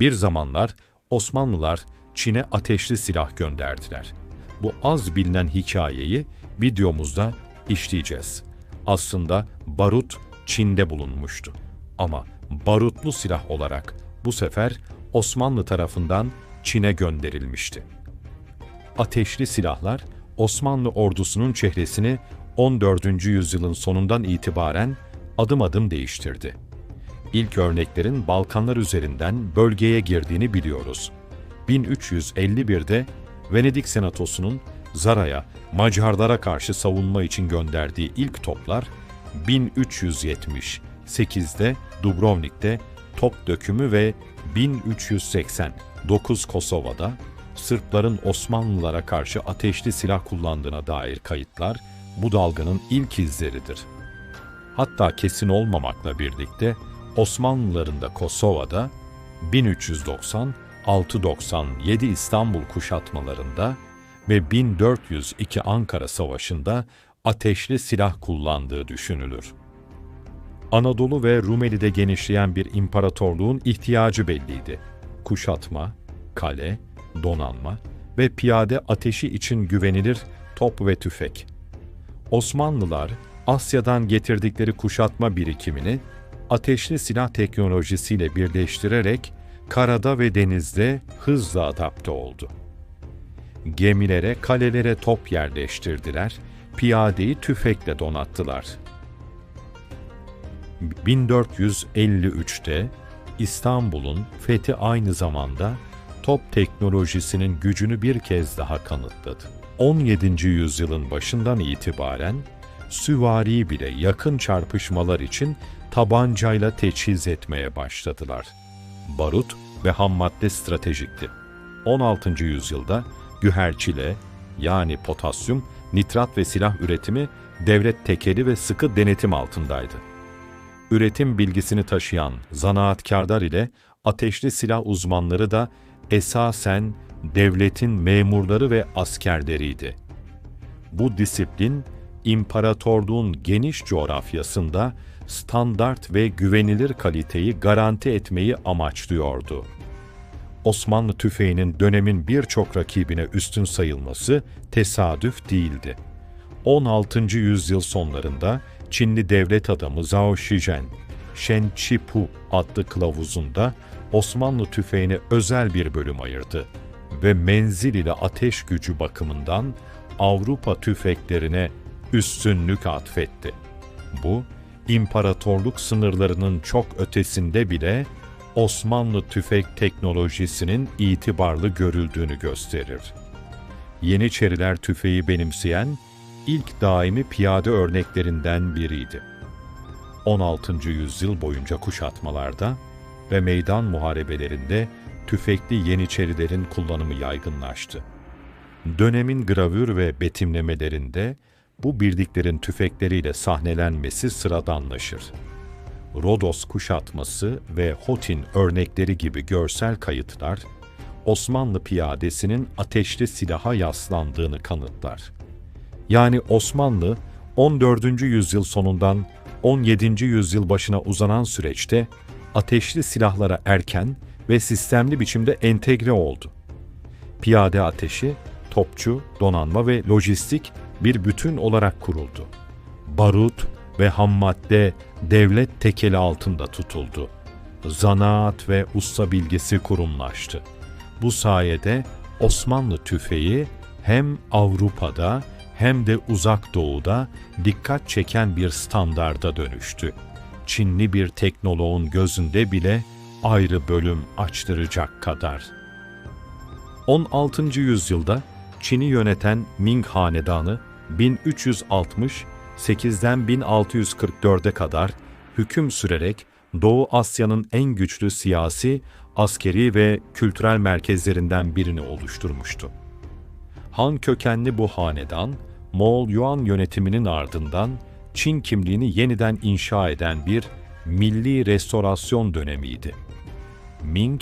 Bir zamanlar Osmanlılar Çin'e ateşli silah gönderdiler. Bu az bilinen hikayeyi videomuzda işleyeceğiz. Aslında barut Çin'de bulunmuştu. Ama barutlu silah olarak bu sefer Osmanlı tarafından Çin'e gönderilmişti. Ateşli silahlar Osmanlı ordusunun çehresini 14. yüzyılın sonundan itibaren adım adım değiştirdi. İlk örneklerin Balkanlar üzerinden bölgeye girdiğini biliyoruz. 1351'de Venedik Senatosu'nun Zara'ya, Macarlara karşı savunma için gönderdiği ilk toplar, 1378'de Dubrovnik'te top dökümü ve 1389 Kosova'da Sırpların Osmanlılara karşı ateşli silah kullandığına dair kayıtlar bu dalganın ilk izleridir. Hatta kesin olmamakla birlikte Osmanlıların da Kosova'da 1390-697 İstanbul kuşatmalarında ve 1402 Ankara Savaşı'nda ateşli silah kullandığı düşünülür. Anadolu ve Rumeli'de genişleyen bir imparatorluğun ihtiyacı belliydi. Kuşatma, kale, donanma ve piyade ateşi için güvenilir top ve tüfek. Osmanlılar Asya'dan getirdikleri kuşatma birikimini ateşli silah teknolojisiyle birleştirerek karada ve denizde hızla adapte oldu. Gemilere, kalelere top yerleştirdiler, piyadeyi tüfekle donattılar. 1453'te İstanbul'un fethi aynı zamanda top teknolojisinin gücünü bir kez daha kanıtladı. 17. yüzyılın başından itibaren süvari bile yakın çarpışmalar için tabancayla teçhiz etmeye başladılar. Barut ve ham madde stratejikti. 16. yüzyılda güherçile yani potasyum, nitrat ve silah üretimi devlet tekeli ve sıkı denetim altındaydı. Üretim bilgisini taşıyan zanaatkarlar ile ateşli silah uzmanları da esasen devletin memurları ve askerleriydi. Bu disiplin, imparatorluğun geniş coğrafyasında standart ve güvenilir kaliteyi garanti etmeyi amaçlıyordu. Osmanlı tüfeğinin dönemin birçok rakibine üstün sayılması tesadüf değildi. 16. yüzyıl sonlarında Çinli devlet adamı Zhao Shizhen, Shen Chipu adlı kılavuzunda Osmanlı tüfeğine özel bir bölüm ayırdı ve menzil ile ateş gücü bakımından Avrupa tüfeklerine üstünlük atfetti. Bu, imparatorluk sınırlarının çok ötesinde bile Osmanlı tüfek teknolojisinin itibarlı görüldüğünü gösterir. Yeniçeriler tüfeği benimseyen ilk daimi piyade örneklerinden biriydi. 16. yüzyıl boyunca kuşatmalarda ve meydan muharebelerinde tüfekli Yeniçerilerin kullanımı yaygınlaştı. Dönemin gravür ve betimlemelerinde bu birdiklerin tüfekleriyle sahnelenmesi sıradanlaşır. Rodos kuşatması ve Hotin örnekleri gibi görsel kayıtlar, Osmanlı piyadesinin ateşli silaha yaslandığını kanıtlar. Yani Osmanlı, 14. yüzyıl sonundan 17. yüzyıl başına uzanan süreçte ateşli silahlara erken ve sistemli biçimde entegre oldu. Piyade ateşi, topçu, donanma ve lojistik bir bütün olarak kuruldu. Barut ve ham madde devlet tekeli altında tutuldu. Zanaat ve usta bilgisi kurumlaştı. Bu sayede Osmanlı tüfeği hem Avrupa'da hem de uzak doğuda dikkat çeken bir standarda dönüştü. Çinli bir teknoloğun gözünde bile ayrı bölüm açtıracak kadar. 16. yüzyılda Çin'i yöneten Ming Hanedanı 1368'den 1644'e kadar hüküm sürerek Doğu Asya'nın en güçlü siyasi, askeri ve kültürel merkezlerinden birini oluşturmuştu. Han kökenli bu hanedan, Moğol-Yuan yönetiminin ardından Çin kimliğini yeniden inşa eden bir milli restorasyon dönemiydi. Ming,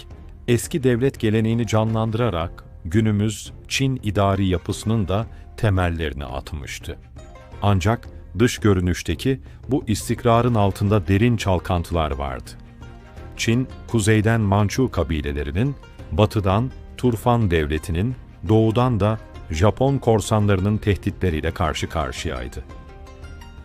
eski devlet geleneğini canlandırarak günümüz Çin idari yapısının da temellerini atmıştı. Ancak dış görünüşteki bu istikrarın altında derin çalkantılar vardı. Çin, kuzeyden Mançu kabilelerinin, batıdan Turfan devletinin, doğudan da Japon korsanlarının tehditleriyle karşı karşıyaydı.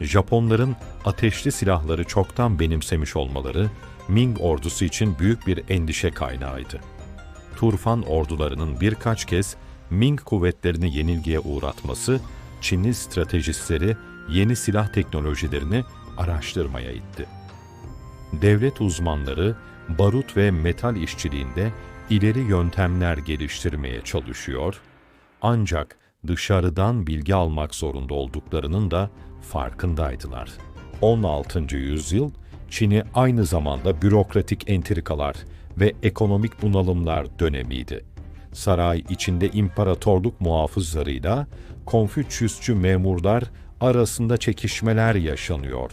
Japonların ateşli silahları çoktan benimsemiş olmaları Ming ordusu için büyük bir endişe kaynağıydı. Turfan ordularının birkaç kez Ming kuvvetlerini yenilgiye uğratması, Çinli stratejistleri yeni silah teknolojilerini araştırmaya itti. Devlet uzmanları barut ve metal işçiliğinde ileri yöntemler geliştirmeye çalışıyor, ancak dışarıdan bilgi almak zorunda olduklarının da farkındaydılar. 16. yüzyıl Çin'i aynı zamanda bürokratik entrikalar ve ekonomik bunalımlar dönemiydi. Saray içinde imparatorluk muhafızlarıyla Konfüçyüsçü memurlar arasında çekişmeler yaşanıyor.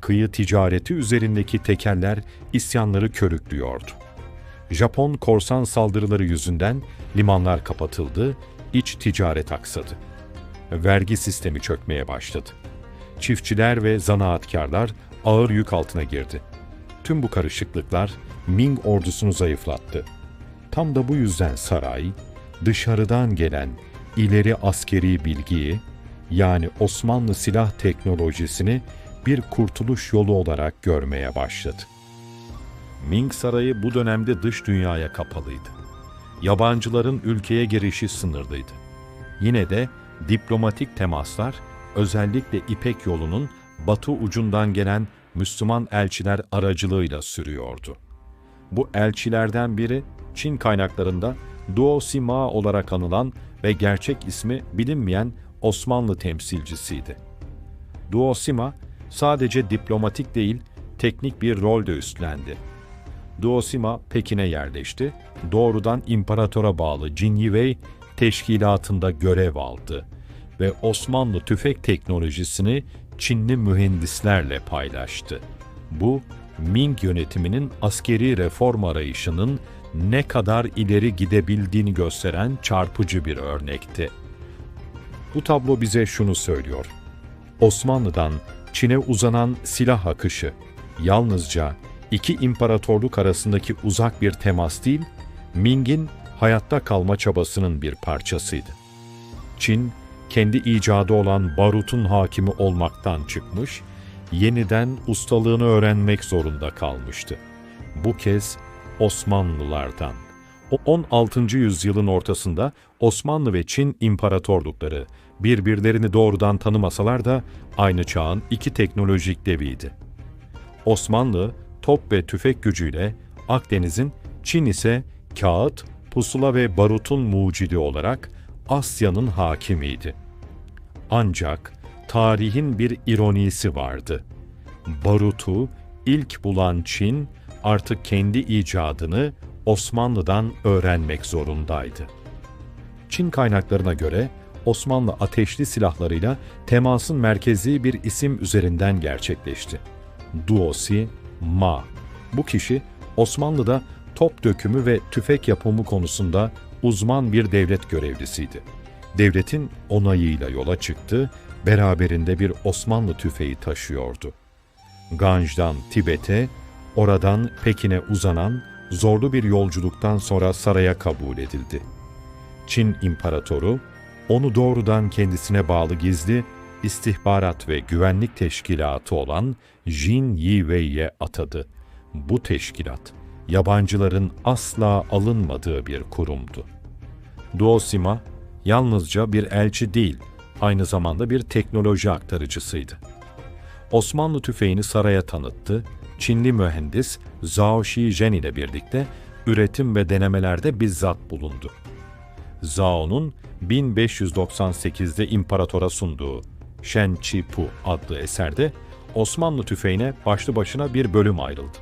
Kıyı ticareti üzerindeki tekeller isyanları körüklüyordu. Japon korsan saldırıları yüzünden limanlar kapatıldı, iç ticaret aksadı. Vergi sistemi çökmeye başladı. Çiftçiler ve zanaatkarlar ağır yük altına girdi. Tüm bu karışıklıklar Ming ordusunu zayıflattı. Tam da bu yüzden saray, dışarıdan gelen ileri askeri bilgiyi, yani Osmanlı silah teknolojisini bir kurtuluş yolu olarak görmeye başladı. Ming Sarayı bu dönemde dış dünyaya kapalıydı. Yabancıların ülkeye girişi sınırlıydı. Yine de diplomatik temaslar özellikle İpek yolunun batı ucundan gelen Müslüman elçiler aracılığıyla sürüyordu. Bu elçilerden biri Çin kaynaklarında Duo Sima olarak anılan ve gerçek ismi bilinmeyen Osmanlı temsilcisiydi. Duo Sima sadece diplomatik değil, teknik bir rol de üstlendi. Duo Sima Pekin'e yerleşti, doğrudan imparatora bağlı Jin Yivei teşkilatında görev aldı ve Osmanlı tüfek teknolojisini Çinli mühendislerle paylaştı. Bu, Ming yönetiminin askeri reform arayışının ne kadar ileri gidebildiğini gösteren çarpıcı bir örnekti. Bu tablo bize şunu söylüyor. Osmanlı'dan Çin'e uzanan silah akışı yalnızca iki imparatorluk arasındaki uzak bir temas değil, Ming'in hayatta kalma çabasının bir parçasıydı. Çin, kendi icadı olan barutun hakimi olmaktan çıkmış, yeniden ustalığını öğrenmek zorunda kalmıştı. Bu kez Osmanlılardan. O 16. yüzyılın ortasında Osmanlı ve Çin imparatorlukları birbirlerini doğrudan tanımasalar da aynı çağın iki teknolojik deviydi. Osmanlı top ve tüfek gücüyle Akdeniz'in, Çin ise kağıt, pusula ve barutun mucidi olarak Asya'nın hakimiydi. Ancak tarihin bir ironisi vardı. Barutu ilk bulan Çin artık kendi icadını Osmanlı'dan öğrenmek zorundaydı. Çin kaynaklarına göre Osmanlı ateşli silahlarıyla temasın merkezi bir isim üzerinden gerçekleşti. Duosi Ma. Bu kişi Osmanlı'da top dökümü ve tüfek yapımı konusunda uzman bir devlet görevlisiydi. Devletin onayıyla yola çıktı, beraberinde bir Osmanlı tüfeği taşıyordu. Ganj'dan Tibet'e, oradan Pekin'e uzanan zorlu bir yolculuktan sonra saraya kabul edildi. Çin İmparatoru, onu doğrudan kendisine bağlı gizli istihbarat ve güvenlik teşkilatı olan Jin Yiwei'ye atadı. Bu teşkilat, yabancıların asla alınmadığı bir kurumdu. Duosima, yalnızca bir elçi değil, aynı zamanda bir teknoloji aktarıcısıydı. Osmanlı tüfeğini saraya tanıttı, Çinli mühendis Zhao Shizhen ile birlikte üretim ve denemelerde bizzat bulundu. Zhao'nun 1598'de imparatora sunduğu Shen Chi Pu adlı eserde Osmanlı tüfeğine başlı başına bir bölüm ayrıldı.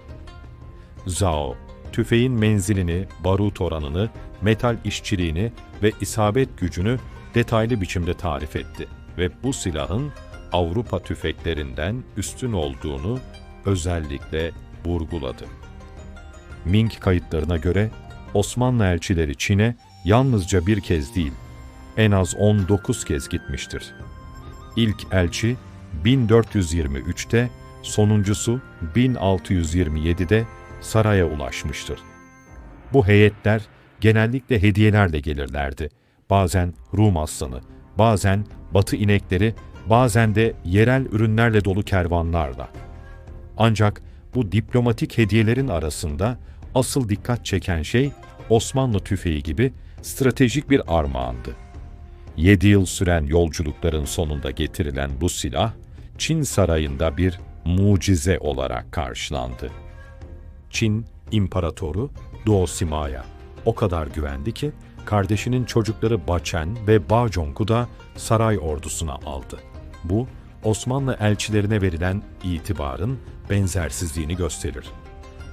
Zhao, tüfeğin menzilini, barut oranını, metal işçiliğini ve isabet gücünü detaylı biçimde tarif etti ve bu silahın Avrupa tüfeklerinden üstün olduğunu özellikle vurguladı. Ming kayıtlarına göre Osmanlı elçileri Çin'e yalnızca bir kez değil, en az 19 kez gitmiştir. İlk elçi 1423'te, sonuncusu 1627'de saraya ulaşmıştır. Bu heyetler genellikle hediyelerle gelirlerdi. Bazen Rum aslanı, bazen batı inekleri, bazen de yerel ürünlerle dolu kervanlarla. Ancak bu diplomatik hediyelerin arasında asıl dikkat çeken şey Osmanlı tüfeği gibi stratejik bir armağandı. 7 yıl süren yolculukların sonunda getirilen bu silah, Çin sarayında bir mucize olarak karşılandı. Çin İmparatoru Duosima'ya o kadar güvendi ki kardeşinin çocukları Bachen ve Bajong'u da saray ordusuna aldı. Bu Osmanlı elçilerine verilen itibarın benzersizliğini gösterir.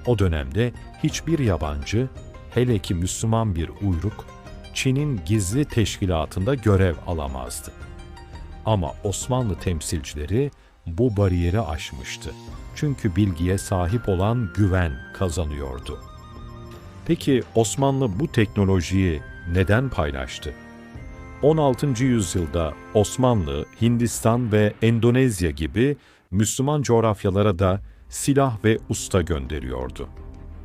O dönemde hiçbir yabancı, hele ki Müslüman bir uyruk, Çin'in gizli teşkilatında görev alamazdı. Ama Osmanlı temsilcileri bu bariyeri aşmıştı. Çünkü bilgiye sahip olan güven kazanıyordu. Peki Osmanlı bu teknolojiyi neden paylaştı? 16. yüzyılda Osmanlı, Hindistan ve Endonezya gibi Müslüman coğrafyalara da silah ve usta gönderiyordu.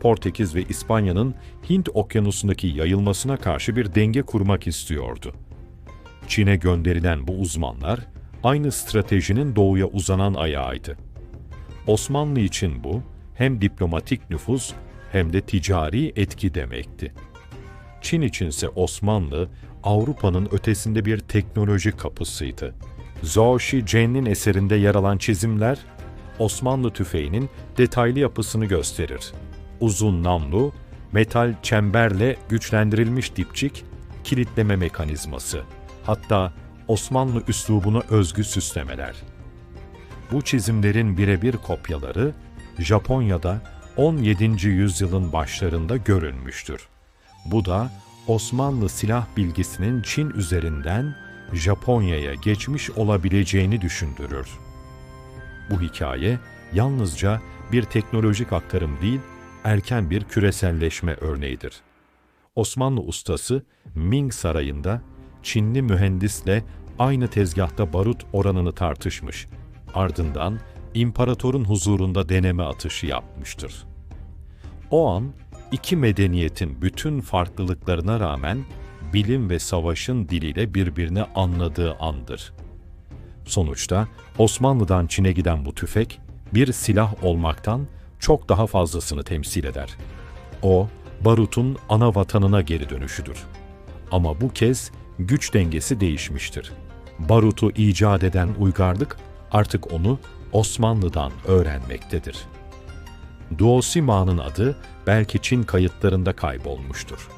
Portekiz ve İspanya'nın Hint okyanusundaki yayılmasına karşı bir denge kurmak istiyordu. Çin'e gönderilen bu uzmanlar aynı stratejinin doğuya uzanan ayağıydı. Osmanlı için bu hem diplomatik nüfuz hem de ticari etki demekti. Çin içinse Osmanlı, Avrupa'nın ötesinde bir teknoloji kapısıydı. Zhou Zhen'in eserinde yer alan çizimler, Osmanlı tüfeğinin detaylı yapısını gösterir. Uzun namlu, metal çemberle güçlendirilmiş dipçik, kilitleme mekanizması, hatta Osmanlı üslubuna özgü süslemeler. Bu çizimlerin birebir kopyaları Japonya'da 17. yüzyılın başlarında görülmüştür. Bu da Osmanlı silah bilgisinin Çin üzerinden Japonya'ya geçmiş olabileceğini düşündürür. Bu hikaye yalnızca bir teknolojik aktarım değil, erken bir küreselleşme örneğidir. Osmanlı ustası Ming Sarayı'nda Çinli mühendisle aynı tezgahta barut oranını tartışmış. Ardından imparatorun huzurunda deneme atışı yapmıştır. O an iki medeniyetin bütün farklılıklarına rağmen bilim ve savaşın diliyle birbirini anladığı andır. Sonuçta Osmanlı'dan Çin'e giden bu tüfek bir silah olmaktan çok daha fazlasını temsil eder. O, barutun ana vatanına geri dönüşüdür. Ama bu kez güç dengesi değişmiştir. Barutu icat eden uygarlık artık onu Osmanlı'dan öğrenmektedir. Duosima'nın adı belki Çin kayıtlarında kaybolmuştur.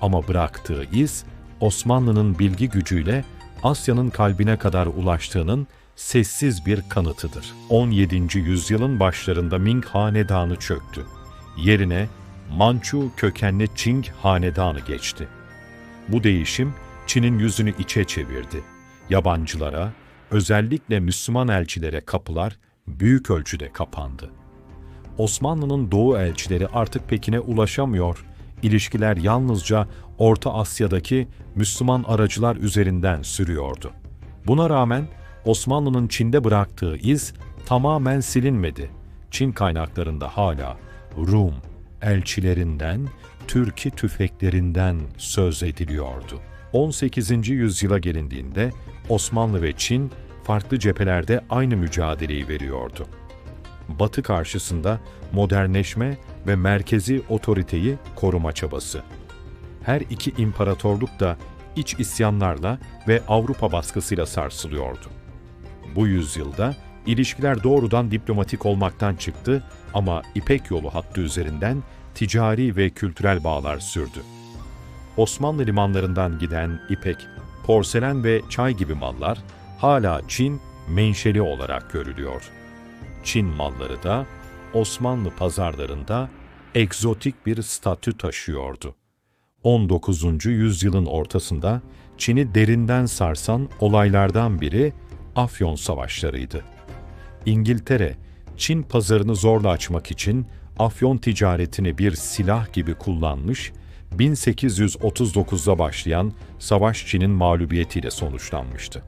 Ama bıraktığı iz Osmanlı'nın bilgi gücüyle Asya'nın kalbine kadar ulaştığının sessiz bir kanıtıdır. 17. yüzyılın başlarında Ming Hanedanı çöktü. Yerine Manchu kökenli Qing Hanedanı geçti. Bu değişim Çin'in yüzünü içe çevirdi. Yabancılara, özellikle Müslüman elçilere kapılar büyük ölçüde kapandı. Osmanlı'nın doğu elçileri artık Pekin'e ulaşamıyor, ilişkiler yalnızca Orta Asya'daki Müslüman aracılar üzerinden sürüyordu. Buna rağmen Osmanlı'nın Çin'de bıraktığı iz tamamen silinmedi. Çin kaynaklarında hala Rum elçilerinden, Türki tüfeklerinden söz ediliyordu. 18. yüzyıla gelindiğinde Osmanlı ve Çin farklı cephelerde aynı mücadeleyi veriyordu. Batı karşısında modernleşme ve merkezi otoriteyi koruma çabası. Her iki imparatorluk da iç isyanlarla ve Avrupa baskısıyla sarsılıyordu. Bu yüzyılda ilişkiler doğrudan diplomatik olmaktan çıktı ama İpek yolu hattı üzerinden ticari ve kültürel bağlar sürdü. Osmanlı limanlarından giden ipek, porselen ve çay gibi mallar hala Çin menşeli olarak görülüyor. Çin malları da Osmanlı pazarlarında egzotik bir statü taşıyordu. 19. yüzyılın ortasında Çin'i derinden sarsan olaylardan biri Afyon Savaşlarıydı. İngiltere, Çin pazarını zorla açmak için Afyon ticaretini bir silah gibi kullanmış 1839'da başlayan savaş Çin'in mağlubiyetiyle sonuçlanmıştı.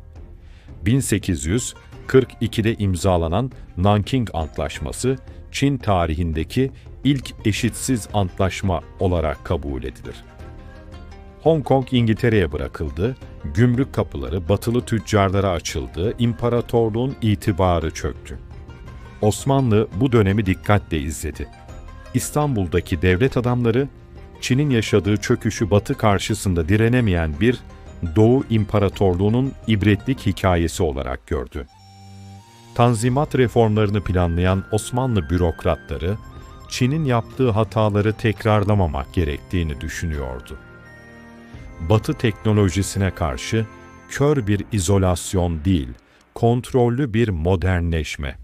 1842'de imzalanan Nanking Antlaşması, Çin tarihindeki ilk eşitsiz antlaşma olarak kabul edilir. Hong Kong İngiltere'ye bırakıldı, gümrük kapıları batılı tüccarlara açıldı, imparatorluğun itibarı çöktü. Osmanlı bu dönemi dikkatle izledi. İstanbul'daki devlet adamları, Çin'in yaşadığı çöküşü batı karşısında direnemeyen bir Doğu İmparatorluğu'nun ibretlik hikayesi olarak gördü. Tanzimat reformlarını planlayan Osmanlı bürokratları, Çin'in yaptığı hataları tekrarlamamak gerektiğini düşünüyordu. Batı teknolojisine karşı kör bir izolasyon değil, kontrollü bir modernleşme.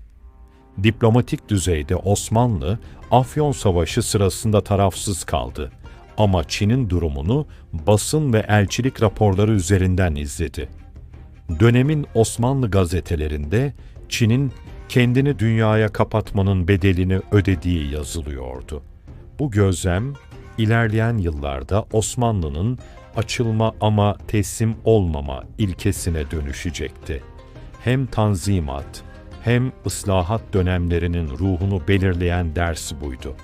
Diplomatik düzeyde Osmanlı, Afyon Savaşı sırasında tarafsız kaldı ama Çin'in durumunu basın ve elçilik raporları üzerinden izledi. Dönemin Osmanlı gazetelerinde Çin'in kendini dünyaya kapatmanın bedelini ödediği yazılıyordu. Bu gözlem ilerleyen yıllarda Osmanlı'nın açılma ama teslim olmama ilkesine dönüşecekti. Hem tanzimat hem ıslahat dönemlerinin ruhunu belirleyen ders buydu.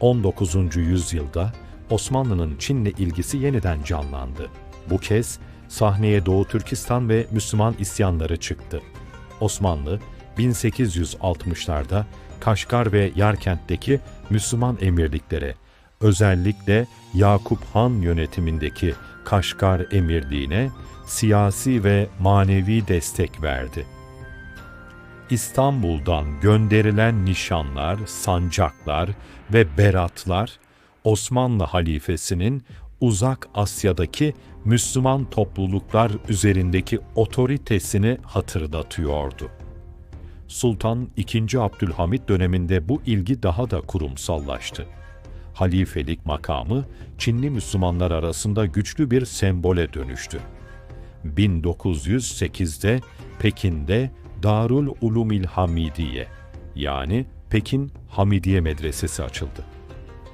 19. yüzyılda Osmanlı'nın Çin'le ilgisi yeniden canlandı. Bu kez sahneye Doğu Türkistan ve Müslüman isyanları çıktı. Osmanlı 1860'larda Kaşgar ve Yarkent'teki Müslüman emirliklere, özellikle Yakup Han yönetimindeki Kaşgar Emirliğine siyasi ve manevi destek verdi. İstanbul'dan gönderilen nişanlar, sancaklar ve beratlar Osmanlı halifesinin uzak Asya'daki Müslüman topluluklar üzerindeki otoritesini hatırlatıyordu. Sultan II. Abdülhamit döneminde bu ilgi daha da kurumsallaştı. Halifelik makamı Çinli Müslümanlar arasında güçlü bir sembole dönüştü. 1908'de Pekin'de Darul Ulumil Hamidiye yani Pekin Hamidiye Medresesi açıldı.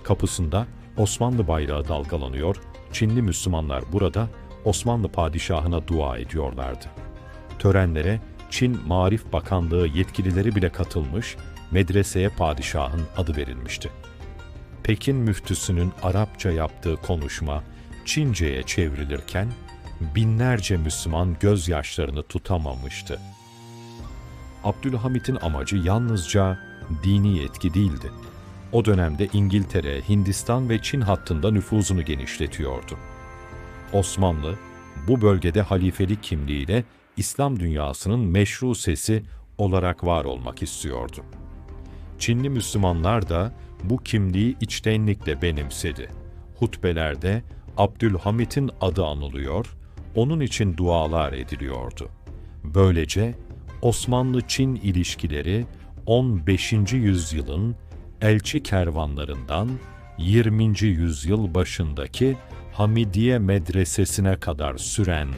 Kapısında Osmanlı bayrağı dalgalanıyor, Çinli Müslümanlar burada Osmanlı padişahına dua ediyorlardı. Törenlere Çin Marif Bakanlığı yetkilileri bile katılmış, medreseye padişahın adı verilmişti. Pekin müftüsünün Arapça yaptığı konuşma Çince'ye çevrilirken binlerce Müslüman gözyaşlarını tutamamıştı. Abdülhamit'in amacı yalnızca dini etki değildi. O dönemde İngiltere, Hindistan ve Çin hattında nüfuzunu genişletiyordu. Osmanlı, bu bölgede halifelik kimliğiyle İslam dünyasının meşru sesi olarak var olmak istiyordu. Çinli Müslümanlar da bu kimliği içtenlikle benimsedi. Hutbelerde Abdülhamit'in adı anılıyor, onun için dualar ediliyordu. Böylece Osmanlı-Çin ilişkileri 15. yüzyılın elçi kervanlarından 20. yüzyıl başındaki Hamidiye Medresesi'ne kadar süren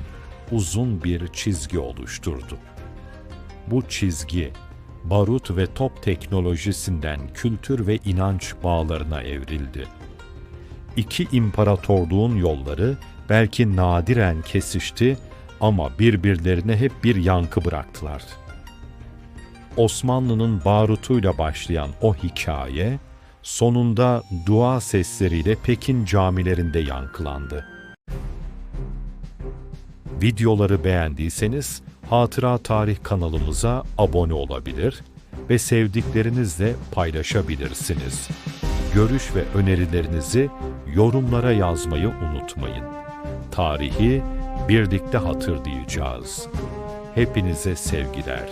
uzun bir çizgi oluşturdu. Bu çizgi, barut ve top teknolojisinden kültür ve inanç bağlarına evrildi. İki imparatorluğun yolları belki nadiren kesişti ama birbirlerine hep bir yankı bıraktılar. Osmanlı'nın barutuyla başlayan o hikaye, sonunda dua sesleriyle Pekin camilerinde yankılandı. Videoları beğendiyseniz Hatıra Tarih kanalımıza abone olabilir ve sevdiklerinizle paylaşabilirsiniz. Görüş ve önerilerinizi yorumlara yazmayı unutmayın. Tarihi birlikte hatırlayacağız. Hepinize sevgiler.